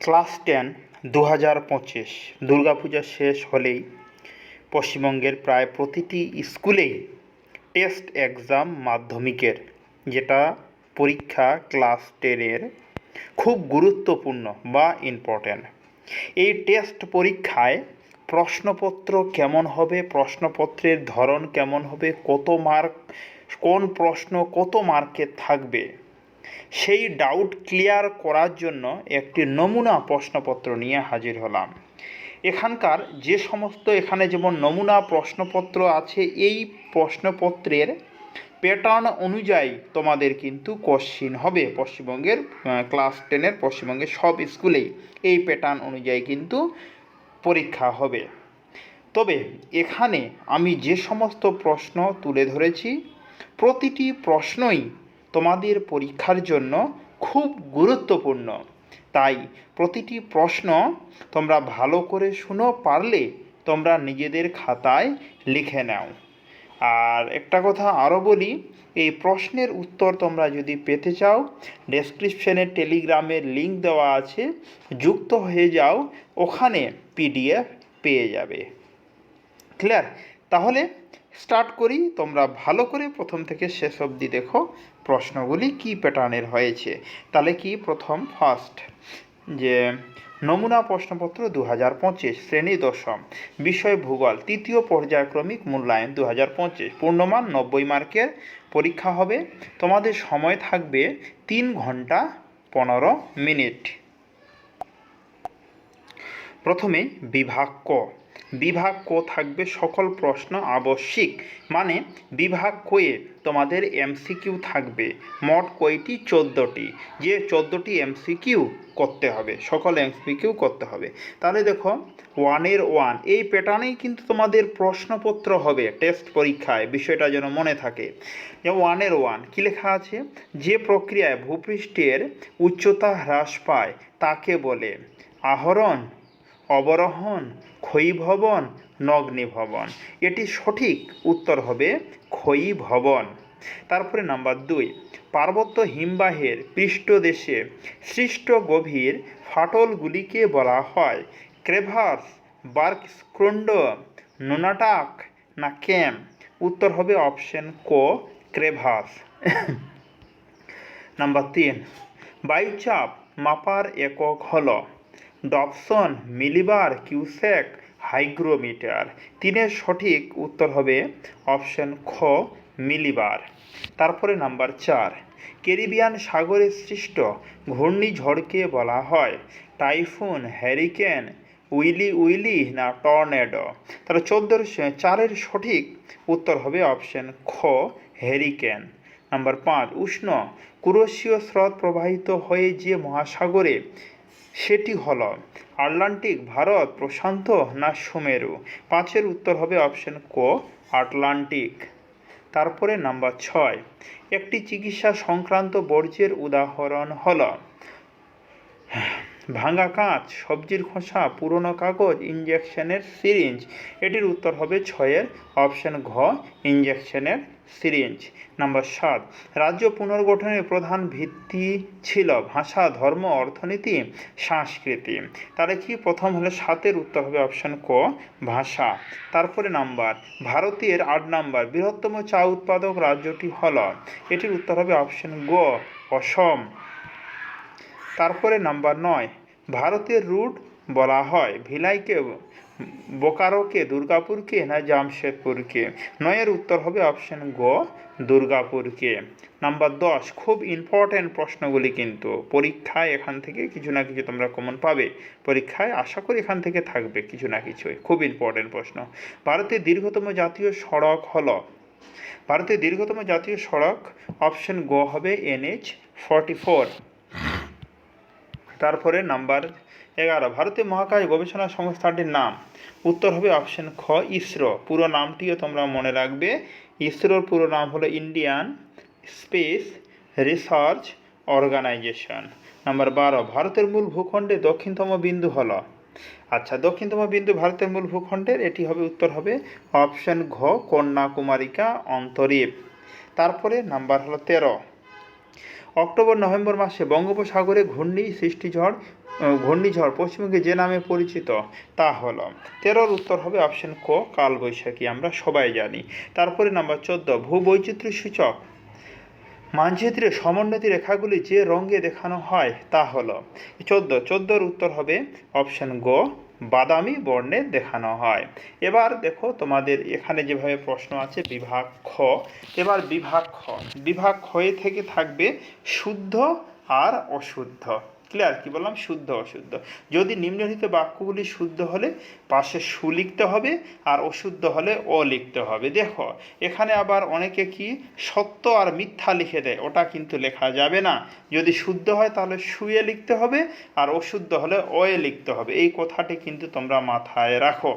Class ten দু হাজার পঁচিশ। দুর্গাপূজা শেষ হলেই পশ্চিমবঙ্গের প্রায় প্রতিটি স্কুলেই টেস্ট এক্সাম মাধ্যমিকের, যেটা পরীক্ষা ক্লাস টেনের খুব গুরুত্বপূর্ণ বা ইম্পর্ট্যান্ট এই টেস্ট পরীক্ষায় প্রশ্নপত্র কেমন হবে, প্রশ্নপত্রের ধরন কেমন হবে, কত মার্ক, কোন প্রশ্ন কত মার্কের থাকবে সেই ডাউট ক্লিয়ার করার জন্য একটি নমুনা প্রশ্নপত্র নিয়ে হাজির হলাম। এখানকার যে সমস্ত এখানে যেমন নমুনা প্রশ্নপত্র আছে, এই প্রশ্নপত্রের প্যাটার্ন অনুযায়ী তোমাদের কিন্তু কোশ্চিন হবে। পশ্চিমবঙ্গের ক্লাস টেনের পশ্চিমবঙ্গের সব স্কুলেই এই প্যাটার্ন অনুযায়ী কিন্তু পরীক্ষা হবে। তবে এখানে আমি যে সমস্ত প্রশ্ন তুলে ধরেছি, প্রতিটি প্রশ্নই তোমাদের পরীক্ষার জন্য খুব গুরুত্বপূর্ণ। তাই প্রতিটি প্রশ্ন তোমরা ভালো করে শুনো, পারলে তোমরা নিজেদের খাতায় লিখে নাও। আর একটা কথা আরও বলি, এই প্রশ্নের উত্তর তোমরা যদি পেতে চাও ডেসক্রিপশনে টেলিগ্রামের লিঙ্ক দেওয়া আছে, যুক্ত হয়ে যাও, ওখানে পিডিএফ পেয়ে যাবে। ক্লিয়ার তাহলে স্টার্ট করি। তোমরা ভালো করে প্রথম থেকে শেষ অবধি দেখো প্রশ্নগুলি কি প্যাটার্নের হয়েছে। তাহলে কি প্রথম ফার্স্ট যে নমুনা প্রশ্নপত্র দু হাজার পঁচিশ, শ্রেণি দশম, বিষয় ভূগোল, তৃতীয় পর্যায়ক্রমিক মূল্যায়ন দু হাজার পঁচিশ, পূর্ণমান নব্বই মার্কের পরীক্ষা হবে। তোমাদের সময় থাকবে তিন ঘণ্টা পনেরো মিনিট। প্রথমে বিভাগ ক। বিভাগ ক থাকবে সকল প্রশ্ন আবশ্যিক। মানে বিভাগ কয়ে তোমাদের এমসিকিউ থাকবে। মোট কয়টি? চোদ্দোটি। যে চোদ্দোটি এমসিকিউ করতে হবে, সকল এমসিকিউ করতে হবে। তাহলে দেখো ওয়ানের ওয়ান এই প্যাটার্নেই কিন্তু তোমাদের প্রশ্নপত্র হবে টেস্ট পরীক্ষায়, বিষয়টা যেন মনে থাকে। যে ওয়ানের ওয়ান কী লেখা আছে? যে প্রক্রিয়ায় ভূপৃষ্ঠের উচ্চতা হ্রাস পায়, তাকে বলে আহরণ অবরোহণ, ক্ষয়ীভবন, নগ্নীভবন। এটি সঠিক উত্তর হবে ক্ষয়ীভবন। তারপরে নাম্বার দুই, পার্বত্য হিমবাহের পৃষ্ঠদেশে সৃষ্ট গভীর ফাটলগুলিকে বলা হয় ক্রেভাস বার্কস্ক্রুন্ড নোনাটাক না ক্যাম। উত্তর হবে অপশন ক ক্রেভাস নাম্বার তিন, বায়ুচাপ মাপার একক হলো ডপসন মিলিবার কিউসেক হাইগ্রোমিটার। তিনের সঠিক উত্তর হবে অপশন খ, মিলিবার। তারপরে নাম্বার চার, ক্যারিবিয়ান সাগরে সৃষ্ট ঘূর্ণিঝড়কে বলা হয় টাইফুন, হ্যারিকেন, উইলি উইলি না টর্নেডো। তাহলে চোদ্দোর চারের সঠিক উত্তর হবে অপশন খ, হ্যারিকেন। নাম্বার পাঁচ, উষ্ণ কুরসীয় স্রোত প্রবাহিত হয়ে যে মহাসাগরে সেটি হল, আটলান্টিক, ভারত, প্রশান্ত না সুমেরু? পাঁচের উত্তর হবে অপশন ক, আটলান্টিক। তারপরে নাম্বার ছয়, একটি চিকিৎসা সংক্রান্ত বর্জ্যের উদাহরণ হল ভাঙা কাঁচ, সবজির খোসা, পুরনো কাগজ ইঞ্জেকশনের সিরিঞ্জ এটির উত্তর হবে ছয়ের, অপশন ঘ ইঞ্জেকশনের সিরিঞ্জ। নাম্বার সাত, রাজ্য পুনর্গঠনের প্রধান ভিত্তি ছিল ভাষা, ধর্ম, অর্থনীতি, সংস্কৃতি। তাহলে কি প্রথম হলে সাতের উত্তর হবে অপশন ক, ভাষা। তারপরে নাম্বার, ভারতের আট নাম্বার, বৃহত্তম চা উৎপাদক রাজ্যটি হল। এটির উত্তর হবে অপশন গ, অসম। তারপরে নাম্বার নয়, ভারতের রুট বলা হয়, ভিলাইকে বোকারোকে, দুর্গাপুরকে না জামশেদপুরকে? নয়ের উত্তর হবে অপশন গ, দুর্গাপুরকে। নাম্বার দশ, খুব ইম্পর্ট্যান্ট প্রশ্নগুলি কিন্তু। পরীক্ষায় এখান থেকে কিছু না কিছু তোমরা কমন পাবে। পরীক্ষায় আশা করি এখান থেকে থাকবে কিছু না কিছু খুব ইম্পর্ট্যান্ট প্রশ্ন। ভারতের দীর্ঘতম জাতীয় সড়ক হলো? ভারতের দীর্ঘতম জাতীয় সড়ক অপশন গ হবে এনএইচ ফর্টি ফোর তারপরে নাম্বার এগারো, ভারতীয় মহাকাশ গবেষণা সংস্থাটির নাম। উত্তর হবে অপশন খ, ইসরো। পুরো নামটিও তোমরা মনে রাখবে। ইসরোর পুরো নাম হলো Indian space research organisation number বারো, ভারতের মূল ভূখণ্ডে দক্ষিণতম বিন্দু হলো। আচ্ছা দক্ষিণতম বিন্দু ভারতের মূল ভূখণ্ডের, এটি হবে উত্তর হবে অপশন ঘ, কন্যাকুমারিকা অন্তরীপ। তারপরে নাম্বার হলো তেরো। অক্টোবর, নভেম্বর মাসে বঙ্গোপসাগরে ঘূর্ণি সৃষ্টিঝড় ঘূর্ণিঝড় পশ্চিমবঙ্গে যে নামে পরিচিত, তা হলো তেরোর উত্তর হবে অপশন ক, কালবৈশাখী, আমরা সবাই জানি। তারপরে নাম্বার চোদ্দ, ভূবৈচিত্র্য সূচক। মানচিত্রে সমোন্নতি রেখাগুলি যে রঙে দেখানো হয়, তা হলো। চোদ্দ, চোদ্দোর উত্তর হবে অপশন গ, বাদামি বর্ণে দেখানো হয়। এবার দেখো তোমাদের এখানে যেভাবে প্রশ্ন আছে, বিভাগ খ। এবার বিভাগ খ। বিভাগ ক্ষয়ে থেকে থাকবে শুদ্ধ আর অশুদ্ধ। ক্লিয়ার কি বললাম, শুদ্ধ অশুদ্ধ। যদি নিম্নলিখিত বাক্যগুলি শুদ্ধ হলে পাশে সু লিখতে হবে আর অশুদ্ধ হলে অ লিখতে হবে। দেখো, এখানে আবার অনেকে কি সত্য আর মিথ্যা লিখে দেয়, ওটা কিন্তু লেখা যাবে না। যদি শুদ্ধ হয় তাহলে শুয়ে লিখতে হবে আর অশুদ্ধ হলে অয়ে লিখতে হবে। এই কথাটি কিন্তু তোমরা মাথায় রাখো।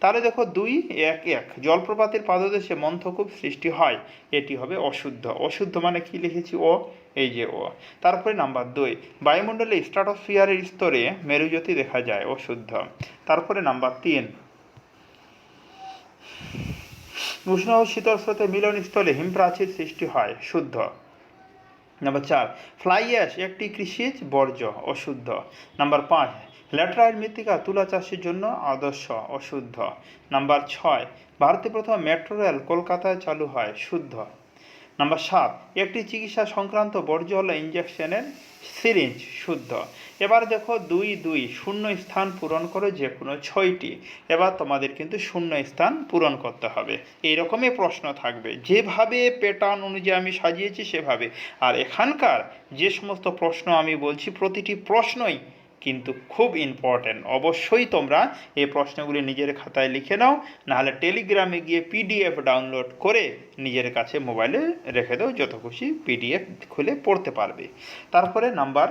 তাহলে দেখো, দুই, এক এক। জলপ্রপাতের পাদদেশে মন্থকূপ সৃষ্টি হয়, এটি হবে অশুদ্ধ। অশুদ্ধ মানে কি লিখেছি? ও এই যে ও। তারপরে নাম্বার দুই, বায়ুমণ্ডলে স্ট্রাটোস্ফিয়ারের স্তরে মেরুজ্যোতি দেখা যায় অশুদ্ধ তারপরে নাম্বার তিন, উষ্ণ ও শীতল স্রোতের মিলনস্থলে হিমপ্রাচীর সৃষ্টি হয়, শুদ্ধ। নাম্বার চার, ফ্লাই অ্যাশ একটি কৃষিজ বর্জ্য অশুদ্ধ নাম্বার পাঁচ, ল্যাটেরাইট মৃত্তিকা তুলা চাষের জন্য আদর্শ অশুদ্ধ নাম্বার ছয়, ভারতে প্রথম মেট্রো রেল কলকাতায় চালু হয়, শুদ্ধ। নাম্বার সাত, একটি চিকিৎসা সংক্রান্ত বর্জ্য হলো ইঞ্জেকশনের সিরিঞ্জ শুদ্ধ। এবার দেখো দুই দুই, শূন্য স্থান পূরণ করো যে কোনো ছয়টি। এবার তোমাদের কিন্তু শূন্য স্থান পূরণ করতে হবে। এইরকমই প্রশ্ন থাকবে। যেভাবে প্যাটার্ন অনুযায়ী আমি সাজিয়েছি সেভাবে। আর এখানকার যে সমস্ত প্রশ্ন আমি বলছি, প্রতিটি প্রশ্নই কিন্তু খুব ইম্পর্ট্যান্ট অবশ্যই তোমরা এই প্রশ্নগুলি নিজের খাতায় লিখে নাও, নাহলে টেলিগ্রামে গিয়ে পিডিএফ ডাউনলোড করে নিজের কাছে মোবাইলে রেখে দাও, যত খুশি পিডিএফ খুলে পড়তে পারবে। তারপরে নাম্বার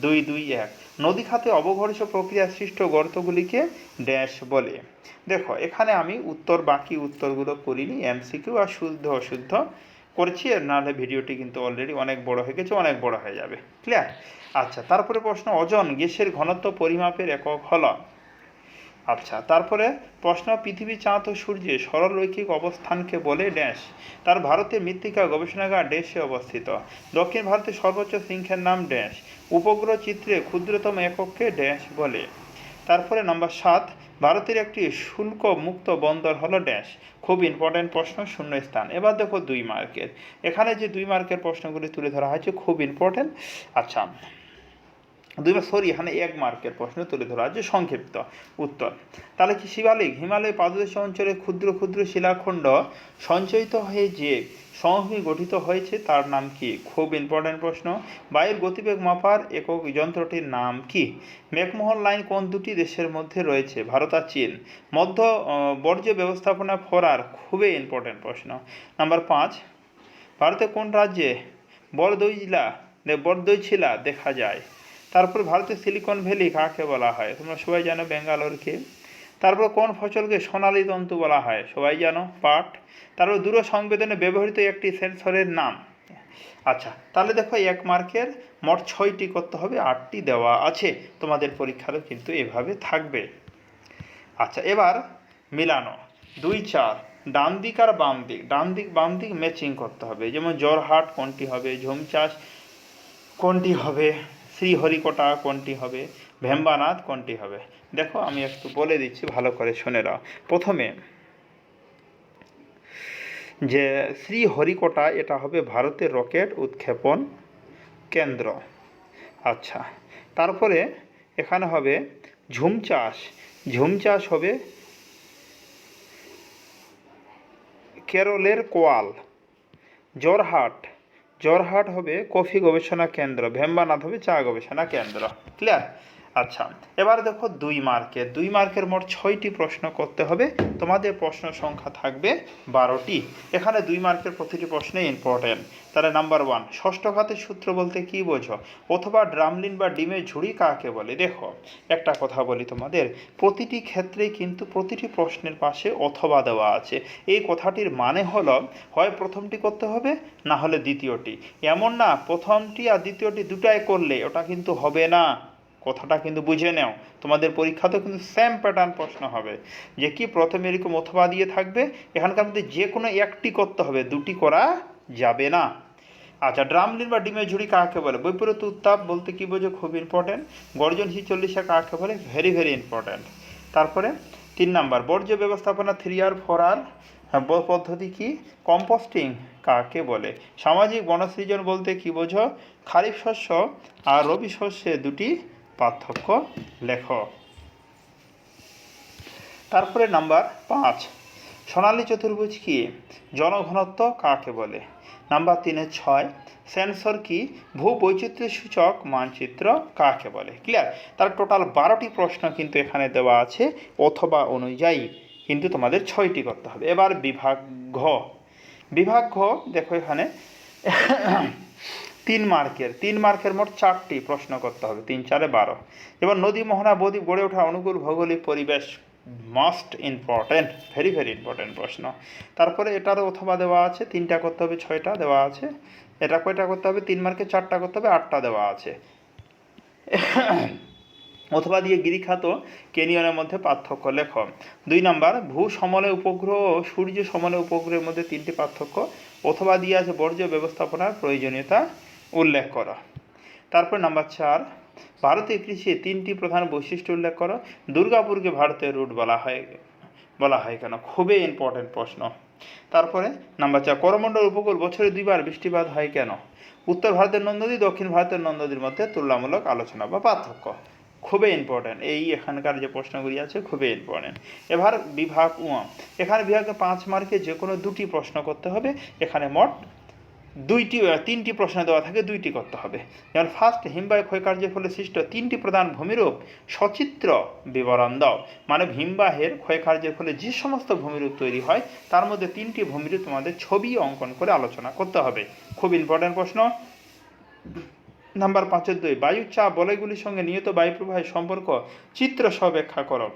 দুই দুই এক। নদী খাতে অবঘর্ষ প্রক্রিয়া সৃষ্ট গর্তগুলিকে ড্যাশ বলে। দেখো, এখানে আমি উত্তর, বাকি উত্তরগুলো করিনি এমসিকিউ আর শুদ্ধ, অশুদ্ধ। করছি, আর নাহলে ভিডিওটি কিন্তু অলরেডি অনেক বড় হয়ে গেছে, অনেক বড় হয়ে যাবে। ক্লিয়ার আচ্ছা তারপরে প্রশ্ন ওজন গ্যাসের ঘনত্ব পরিমাপের একক হল। আচ্ছা তারপরে প্রশ্ন, পৃথিবী চাঁদ ও সূর্যের সরলরৈখিক অবস্থানকে বলে ড্যাশ। তার ভারতের মৃত্তিকা গবেষণাগার ড্যাশে অবস্থিত। দক্ষিণ ভারতের সর্বোচ্চ শৃঙ্খের নাম ড্যাশ। উপগ্রহ চিত্রে ক্ষুদ্রতম একককে ড্যাশ বলে। তারপরে নম্বর সাত ভারতের একটি শুল্ক মুক্ত বন্দর হলো ড্যাশ। খুব ইম্পর্ট্যান্ট প্রশ্ন শূন্য স্থান এবার দেখো দুই মার্কের। এখানে যে দুই মার্কের প্রশ্নগুলি তুলে ধরা হয়েছে, খুব ইম্পর্টেন্ট আচ্ছা দুই সরি, এখানে এক মার্কের প্রশ্ন তুলে ধরা হয়েছে সংক্ষিপ্ত উত্তর। তাহলে কি শিবালিক, হিমালয় পাদদেশ অঞ্চলে ক্ষুদ্র ক্ষুদ্র শিলাখণ্ড সঞ্চয়িত হয়ে যে সমভূমি গঠিত হয়েছে, তার নাম কি? খুব ইম্পর্ট্যান্ট প্রশ্ন। বায়ুর গতিবেগ মাপার একক যন্ত্রটির নাম কি? ম্যাকমোহন লাইন কোন দুটি দেশের মধ্যে রয়েছে? ভারত আর চীন। মধ্য বর্জ্য ব্যবস্থাপনা ফরার খুবই ইম্পর্ট্যান্ট প্রশ্ন। নাম্বার পাঁচ ভারতের কোন রাজ্যে বরদই জেলা বরদই ছিলা দেখা যায়? তারপর ভারতের সিলিকন ভ্যালি কাকে বলা হয়? তোমরা সবাই জানো ব্যাঙ্গালোরকে তারপর কোন ফসলকে সোনালী তন্তু বলা হয়? সবাই জানো, পাট। তারপর দূর সংবেদনে ব্যবহৃত একটি সেন্সরের নাম। আচ্ছা তাহলে দেখো এক মার্কের মোট ছয়টি করতে হবে, আটটি দেওয়া আছে। তোমাদের পরীক্ষারও কিন্তু এভাবে থাকবে। আচ্ছা এবার মিলানো। দুই চার, ডান দিক আর বাম দিক। ডান দিক, বাম দিক ম্যাচিং করতে হবে। যেমন জোরহাট কোনটি হবে, ঝুমচাষ কোনটি হবে? শ্রীহরিকোটা কোনটি হবে? ভেম্বানাথ কোনটি হবে? দেখো, আমি একটু বলে দিচ্ছি, ভালো করে শুনে নাও। প্রথমে, যে শ্রীহরিকোটা, এটা হবে ভারতের রকেট উৎক্ষেপণ কেন্দ্র। আচ্ছা তারপরে এখানে হবে ঝুম চাষ ঝুম চাষ হবে কেরলের কোয়াল, জোরহাট। জোরহাট হবে কফি গবেষণা কেন্দ্র ভেম্বানাথ হবে চা গবেষণা কেন্দ্র। ক্লিয়ার আচ্ছা এবার দেখো দুই মার্কের দুই মার্কের মোট ছয়টি প্রশ্ন করতে হবে। তোমাদের প্রশ্ন সংখ্যা থাকবে বারোটি। এখানে দুই মার্কের প্রতিটি প্রশ্নে ইম্পর্টেন্ট তাহলে নাম্বার ওয়ান ষষ্ঠ ঘাতের সূত্র বলতে কি বোঝো? অথবা ড্রামলিন বা ডিমের ঝুড়ি কাকে বলে? দেখো, একটা কথা বলি তোমাদের। প্রতিটি ক্ষেত্রেই কিন্তু প্রতিটি প্রশ্নের পাশে অথবা দেওয়া আছে। এই কথাটির মানে হলো, হয় প্রথমটি করতে হবে, না হলে দ্বিতীয়টি। এমন না, প্রথমটি আর দ্বিতীয়টি দুটাই করলে ওটা কিন্তু হবে না। কথাটা কিন্তু বুঝে নাও। তোমাদের পরীক্ষাতেও কিন্তু সেম প্যাটার্ন প্রশ্ন হবে। যে কি প্রথমে এরকম অথবা দিয়ে থাকবে, এখানকার মধ্যে যে কোনো একটি করতে হবে, দুটি করা যাবে না। আচ্ছা ড্রামলিন বা ডিমের ঝুড়ি কাকে বলে? বৈপরীত উত্তাপ বলতে কি বোঝো? খুব ইম্পর্টেন্ট গর্জন হিচল্লিশা কাকে বলে? ভেরি ভেরি ইম্পর্টেন্ট তারপরে তিন নাম্বার, বর্জ্য ব্যবস্থাপনা থ্রি আর ফোর আর পদ্ধতি কি? কম্পোস্টিং কাকে বলে? সামাজিক বনসৃজন বলতে কি বোঝো? খারিফ শস্য আর রবি শস্যে দুটি পার্থক্য লেখ। তারপরে নাম্বার পাঁচ, সোনালী চতুর্ভুজ কি? জনঘনত্ব কাকে বলে? নাম্বার তিনে ছয়, সেন্সর কি? ভূ বৈচিত্র্য সূচক মানচিত্র কাকে বলে? ক্লিয়ার? তার টোটাল বারোটি প্রশ্ন কিন্তু এখানে দেওয়া আছে, অথবা অনুযায়ী কিন্তু তোমাদের ছয়টি করতে হবে। এবার বিভাগ ঘ। বিভাগ ঘ, দেখো এখানে। তিন মার্কের তিন মার্কের মোট চারটি প্রশ্ন করতে হবে, তিন, চারে বারো। এবার নদী, মোহনা, বদ্বীপ গড়ে ওঠা অনুকূল ভৌগোলিক পরিবেশ must important very very important প্রশ্ন। তারপরে এটারও অথবা দেওয়া আছে, তিনটা করতে হবে, ছয়টা দেওয়া আছে, এটা কয়টা করতে হবে, তিন মার্কে চারটা করতে হবে, আটটা দেওয়া আছে। অথবা দিয়ে গিরিখাত কেনিয়নের মধ্যে পার্থক্য লেখ। দুই নাম্বার, ভূ সমলে উপগ্রহ ও সূর্য সমলে উপগ্রহের মধ্যে তিনটি পার্থক্য। অথবা দিয়ে আছে বর্জ্য ব্যবস্থাপনার প্রয়োজনীয়তা। উল্লেখ করো। তারপর নাম্বার চার ভারতীয় কৃষির তিনটি প্রধান বৈশিষ্ট্য উল্লেখ করো। দুর্গাপুরকে ভারতের রুট বলা হয় বলা হয় কেন? খুবই ইম্পর্টেন্ট প্রশ্ন। তারপরে নাম্বার চার, করমণ্ডল উপকূল বছরে দুইবার বৃষ্টিপাত হয় কেন? উত্তর ভারতের নন্দী, দক্ষিণ ভারতের নন্দীর মধ্যে তুলনামূলক আলোচনা বা পার্থক্য। খুবই ইম্পর্ট্যান্ট এই এখানকার যে প্রশ্নগুলি আছে, খুবই ইম্পর্ট্যান্ট এবার বিভাগ উয়া এখানে বিভাগে পাঁচ মার্কে যে কোনো দুটি প্রশ্ন করতে হবে। এখানে মোট দুইটি তিনটি প্রশ্ন দেওয়া থাকে, দুইটি করতে হবে। যেমন ফার্স্ট হিমবাহ ক্ষয়কার্যের ফলে সৃষ্ট তিনটি প্রধান ভূমিরূপ, সচিত্র বিবরণ দাও। মানে হিমবাহের ক্ষয়কার্যের ফলে যে সমস্ত ভূমিরূপ তৈরি হয়, তার মধ্যে তিনটি ভূমিরূপ তোমাদের ছবি অঙ্কন করে আলোচনা করতে হবে। খুব ইম্পর্ট্যান্ট প্রশ্ন। নাম্বার পাঁচের দুই, বায়ুর চাপ বলয়গুলির সঙ্গে নিয়ত বায়ুপ্রবাহের সম্পর্ক, চিত্র সহ ব্যাখ্যা করো।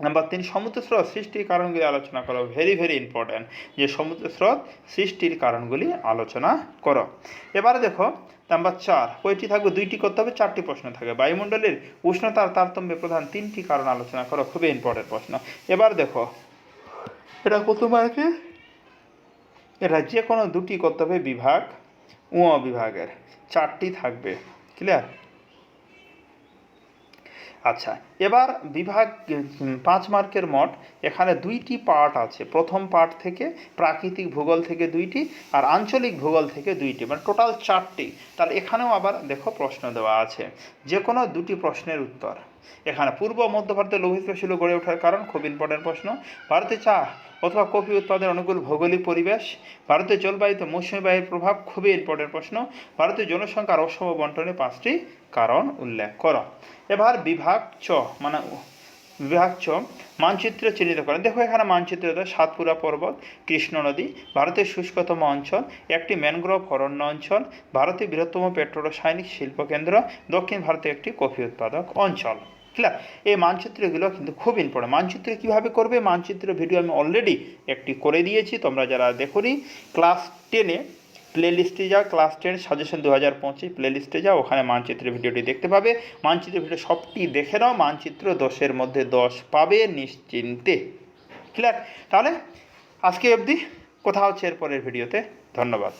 নাম্বার তিন সমুদ্র স্রোত সৃষ্টির কারণগুলি আলোচনা করো। ভেরি ভেরি ইম্পর্ট্যান্ট যে সমুদ্র স্রোত সৃষ্টির কারণগুলি আলোচনা করো। এবারে দেখো নাম্বার চার, কয়টি থাকবে? দুইটি করতে হবে, চারটি প্রশ্ন থাকবে বায়ুমণ্ডলের উষ্ণতার তারতম্যে প্রধান তিনটি কারণ আলোচনা করো, খুবই ইম্পর্টেন্ট প্রশ্ন। এবার দেখো, এটা কত মার্কে এটা যে কোনো দুটি করতে হবে বিভাগ উ বিভাগের। চারটি থাকবে ক্লিয়ার আচ্ছা এবার বিভাগ পাঁচ মার্কের মঠ, এখানে দুইটি পার্ট আছে। প্রথম পার্ট থেকে প্রাকৃতিক ভূগোল থেকে দুইটি আর আঞ্চলিক ভূগোল থেকে দুইটি মানে টোটাল চারটি। তাহলে এখানেও আবার দেখো প্রশ্ন দেওয়া আছে। যে কোনো দুটি প্রশ্নের উত্তর। এখানে পূর্ব মধ্য ভারতের লৌহিত শিল গড়ে ওঠার কারণ খুব ইম্পর্টেন্ট প্রশ্ন। ভারতে চা অথবা কফি উৎপাদনের অনুকূল ভৌগোলিক পরিবেশ। ভারতের জলবায়ুতে মৌসুমী বায়ুর প্রভাব খুবই ইম্পর্টেন্ট প্রশ্ন। ভারতের জনসংখ্যার অসম বন্টনে পাঁচটি কারণ উল্লেখ করো। এবার বিভাগ চ মানে বিভাগ চ মানচিত্র চিহ্নিত করেন দেখো এখানে মানচিত্র সাতপুরা পর্বত, কৃষ্ণ নদী, ভারতের শুষ্কতম অঞ্চল, একটি ম্যানগ্রোভ অরণ্য অঞ্চল, ভারতের বৃহত্তম পেট্রোরাসায়নিক শিল্পকেন্দ্র, দক্ষিণ ভারতে একটি কফি উৎপাদক অঞ্চল। ক্লিয়ার? এই মানচিত্রগুলো কিন্তু খুব ইম্পর্টেন্ট মানচিত্র কীভাবে করবে? মানচিত্র ভিডিও আমি অলরেডি একটি করে দিয়েছি, তোমরা যারা দেখোনি ক্লাস টেনে প্লে লিস্টে যাও, ক্লাস টেন সাজেশন দু হাজার পঁচিশ প্লেলিস্টে যাও, ওখানে মানচিত্রের ভিডিওটি দেখতে পাবে। মানচিত্রের ভিডিও সবটি দেখে নাও, মানচিত্র দশের মধ্যে দশ পাবে নিশ্চিন্তে। ক্লিয়ার তাহলে আজকে অবধি কোথাও হচ্ছে এরপরের ভিডিওতে। ধন্যবাদ।